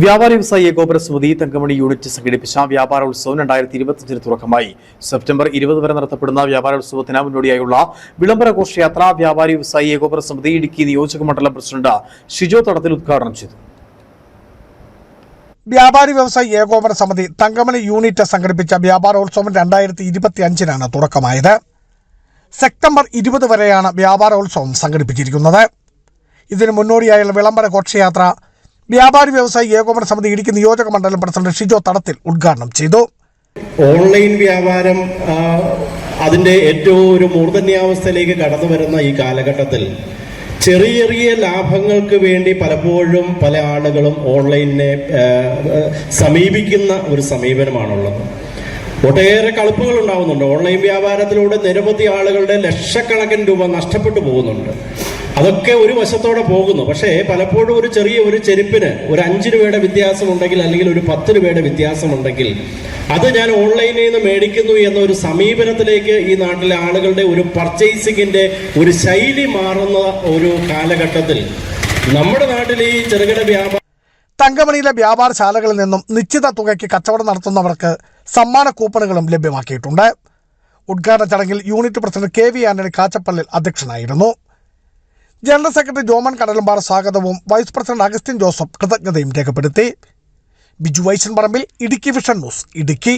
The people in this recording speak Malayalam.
വ്യാപാരി വ്യവസായി ഏകോപന സമിതി തങ്കമണി യൂണിറ്റ് സംഘടിപ്പിച്ച വ്യാപാരോത്സവം രണ്ടായിരത്തി ഇരുപത്തിയഞ്ചിന് തുടക്കമായി. സെപ്റ്റംബർ ഇരുപത് വരെ നടത്തപ്പെടുന്ന വ്യാപാരോത്സവത്തിന് മുന്നോടിയായുള്ള വിളംബര ഘോഷയാത്ര വ്യാപാരി വ്യവസായി ഏകോപന സമിതി ഇടുക്കി നിയോജക മണ്ഡലം പ്രസിഡന്റ് ഷിജോ തടത്തിൽ ഉദ്ഘാടനം ചെയ്തു. വ്യാപാരി വ്യവസായി ഏകോപന സമിതി തങ്കമണി യൂണിറ്റ് സംഘടിപ്പിച്ച വ്യാപാരോത്സവം രണ്ടായിരത്തി ഇരുപത്തി അഞ്ചിനാണ് തുടക്കമായത്. സെപ്റ്റംബർ ഇരുപത് വരെയാണ് വ്യാപാരോത്സവം സംഘടിപ്പിച്ചിരിക്കുന്നത്. ഇതിന് മുന്നോടിയായുള്ള വിളംബര ഘോഷയാത്ര വ്യാപാരി വ്യവസായി ഏകോപന സമിതി ഇടുക്കി നിയോജക മണ്ഡലം പ്രസിഡന്റ് ഷിജോ തടത്തിൽ ഉദ്ഘാടനം ചെയ്തു. ഓൺലൈൻ വ്യാപാരം അതിന്റെ ഏറ്റവും ഒരു മൂർധന്യാവസ്ഥയിലേക്ക് കടന്നു വരുന്ന ഈ കാലഘട്ടത്തിൽ ചെറിയ ചെറിയ ലാഭങ്ങൾക്ക് വേണ്ടി പലപ്പോഴും പല ആളുകളും ഓൺലൈനിനെ സമീപിക്കുന്ന ഒരു സമീപനമാണുള്ളത്. ഒട്ടേറെ കളുപ്പുകൾ ഉണ്ടാവുന്നുണ്ട് ഓൺലൈൻ വ്യാപാരത്തിലൂടെ നിരവധി ആളുകളുടെ ലക്ഷക്കണക്കിന് രൂപ നഷ്ടപ്പെട്ടു പോകുന്നുണ്ട്. അതൊക്കെ ഒരു വശത്തോടെ പോകുന്നു. പക്ഷേ പലപ്പോഴും ഒരു ചെറിയ ഒരു ചെരുപ്പിന് ഒരു അഞ്ച് രൂപയുടെ വ്യത്യാസം ഉണ്ടെങ്കിൽ അല്ലെങ്കിൽ ഒരു പത്ത് രൂപയുടെ വ്യത്യാസം ഉണ്ടെങ്കിൽ അത് ഞാൻ ഓൺലൈനിൽ നിന്ന് മേടിക്കുന്നു എന്ന ഒരു സമീപനത്തിലേക്ക് ഈ നാട്ടിലെ ആളുകളുടെ ഒരു പർച്ചേസിങ്ങിന്റെ ഒരു ശൈലി മാറുന്ന ഒരു കാലഘട്ടത്തിൽ നമ്മുടെ നാട്ടിൽ ഈ ചെറുകിട വ്യാപാര തങ്കമണിയിലെ വ്യാപാരശാലകളിൽ നിന്നും നിശ്ചിത തുകയ്ക്ക് കച്ചവടം നടത്തുന്നവർക്ക് സമ്മാന കൂപ്പണുകളും ലഭ്യമാക്കിയിട്ടുണ്ട്. ഉദ്ഘാടന ചടങ്ങിൽ unit president K V Antony Kachappallil അധ്യക്ഷനായിരുന്നു. ജനറൽ സെക്രട്ടറി ജോമൻ കടലമ്പാറ സ്വാഗതവും വൈസ് പ്രസിഡന്റ് അഗസ്റ്റിൻ ജോസഫ് കൃതജ്ഞതയും രേഖപ്പെടുത്തി. Biju Vaishan Parambil Idukki vision news Idukki.